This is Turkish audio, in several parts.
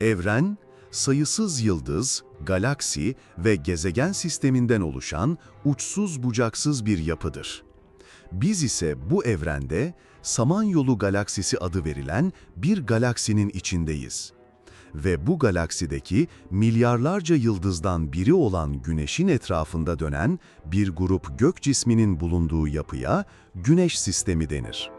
Evren, sayısız yıldız, galaksi ve gezegen sisteminden oluşan uçsuz bucaksız bir yapıdır. Biz ise bu evrende Samanyolu galaksisi adı verilen bir galaksinin içindeyiz. Ve bu galaksideki milyarlarca yıldızdan biri olan Güneş'in etrafında dönen bir grup gök cisminin bulunduğu yapıya Güneş sistemi denir.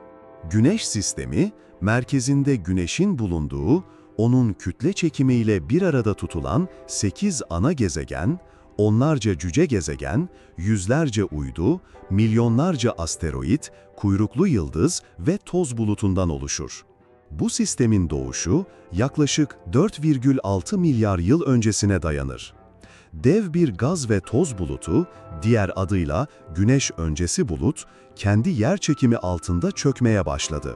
Güneş sistemi, merkezinde Güneş'in bulunduğu, onun kütle çekimiyle bir arada tutulan 8 ana gezegen, onlarca cüce gezegen, yüzlerce uydu, milyonlarca asteroid, kuyruklu yıldız ve toz bulutundan oluşur. Bu sistemin doğuşu yaklaşık 4,6 milyar yıl öncesine dayanır. Dev bir gaz ve toz bulutu, diğer adıyla Güneş öncesi bulut, kendi yer çekimi altında çökmeye başladı.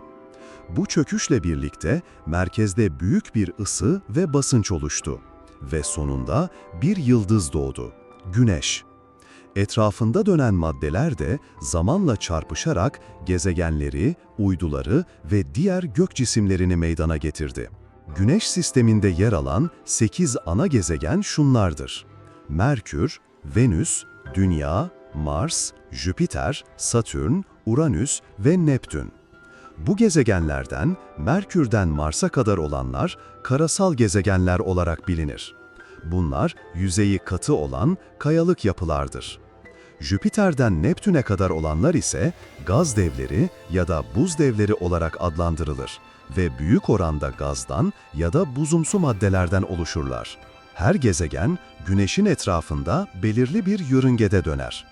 Bu çöküşle birlikte merkezde büyük bir ısı ve basınç oluştu ve sonunda bir yıldız doğdu, Güneş. Etrafında dönen maddeler de zamanla çarpışarak gezegenleri, uyduları ve diğer gök cisimlerini meydana getirdi. Güneş sisteminde yer alan 8 ana gezegen şunlardır. Merkür, Venüs, Dünya, Mars, Jüpiter, Satürn, Uranüs ve Neptün. Bu gezegenlerden Merkür'den Mars'a kadar olanlar karasal gezegenler olarak bilinir. Bunlar yüzeyi katı olan kayalık yapılardır. Jüpiter'den Neptün'e kadar olanlar ise gaz devleri ya da buz devleri olarak adlandırılır ve büyük oranda gazdan ya da buzumsu maddelerden oluşurlar. Her gezegen Güneş'in etrafında belirli bir yörüngede döner.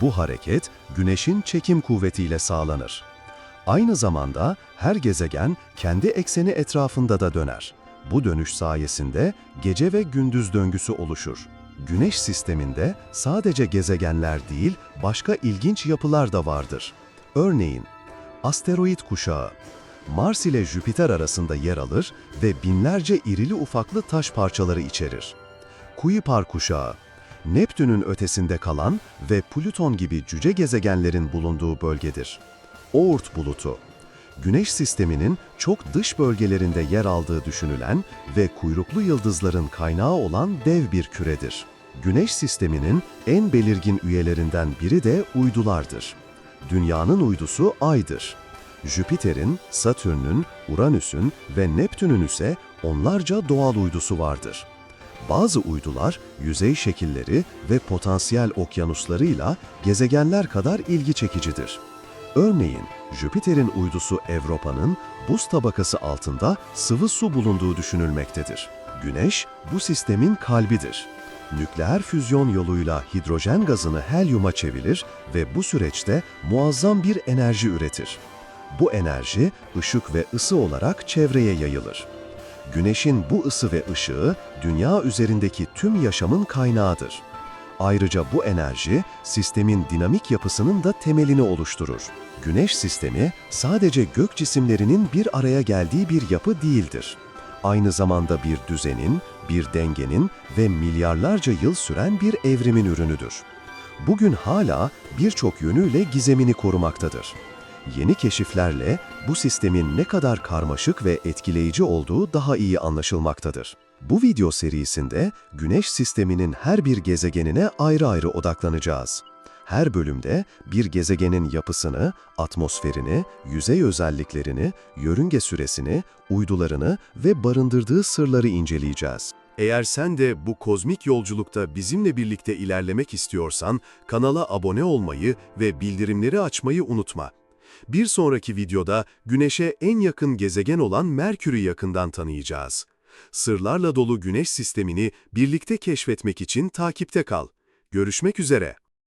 Bu hareket Güneş'in çekim kuvvetiyle sağlanır. Aynı zamanda her gezegen kendi ekseni etrafında da döner. Bu dönüş sayesinde gece ve gündüz döngüsü oluşur. Güneş sisteminde sadece gezegenler değil, başka ilginç yapılar da vardır. Örneğin, asteroid kuşağı. Mars ile Jüpiter arasında yer alır ve binlerce irili ufaklı taş parçaları içerir. Kuiper kuşağı, Neptün'ün ötesinde kalan ve Plüton gibi cüce gezegenlerin bulunduğu bölgedir. Oort bulutu, Güneş sisteminin çok dış bölgelerinde yer aldığı düşünülen ve kuyruklu yıldızların kaynağı olan dev bir küredir. Güneş sisteminin en belirgin üyelerinden biri de uydulardır. Dünyanın uydusu Ay'dır. Jüpiter'in, Satürn'ün, Uranüs'ün ve Neptün'ün ise onlarca doğal uydusu vardır. Bazı uydular yüzey şekilleri ve potansiyel okyanuslarıyla gezegenler kadar ilgi çekicidir. Örneğin Jüpiter'in uydusu Europa'nın buz tabakası altında sıvı su bulunduğu düşünülmektedir. Güneş bu sistemin kalbidir. Nükleer füzyon yoluyla hidrojen gazını helyuma çevirir ve bu süreçte muazzam bir enerji üretir. Bu enerji ışık ve ısı olarak çevreye yayılır. Güneşin bu ısı ve ışığı dünya üzerindeki tüm yaşamın kaynağıdır. Ayrıca bu enerji sistemin dinamik yapısının da temelini oluşturur. Güneş sistemi sadece gök cisimlerinin bir araya geldiği bir yapı değildir. Aynı zamanda bir düzenin, bir dengenin ve milyarlarca yıl süren bir evrimin ürünüdür. Bugün hala birçok yönüyle gizemini korumaktadır. Yeni keşiflerle bu sistemin ne kadar karmaşık ve etkileyici olduğu daha iyi anlaşılmaktadır. Bu video serisinde Güneş sisteminin her bir gezegenine ayrı ayrı odaklanacağız. Her bölümde bir gezegenin yapısını, atmosferini, yüzey özelliklerini, yörünge süresini, uydularını ve barındırdığı sırları inceleyeceğiz. Eğer sen de bu kozmik yolculukta bizimle birlikte ilerlemek istiyorsan kanala abone olmayı ve bildirimleri açmayı unutma. Bir sonraki videoda Güneş'e en yakın gezegen olan Merkür'ü yakından tanıyacağız. Sırlarla dolu Güneş sistemini birlikte keşfetmek için takipte kal. Görüşmek üzere.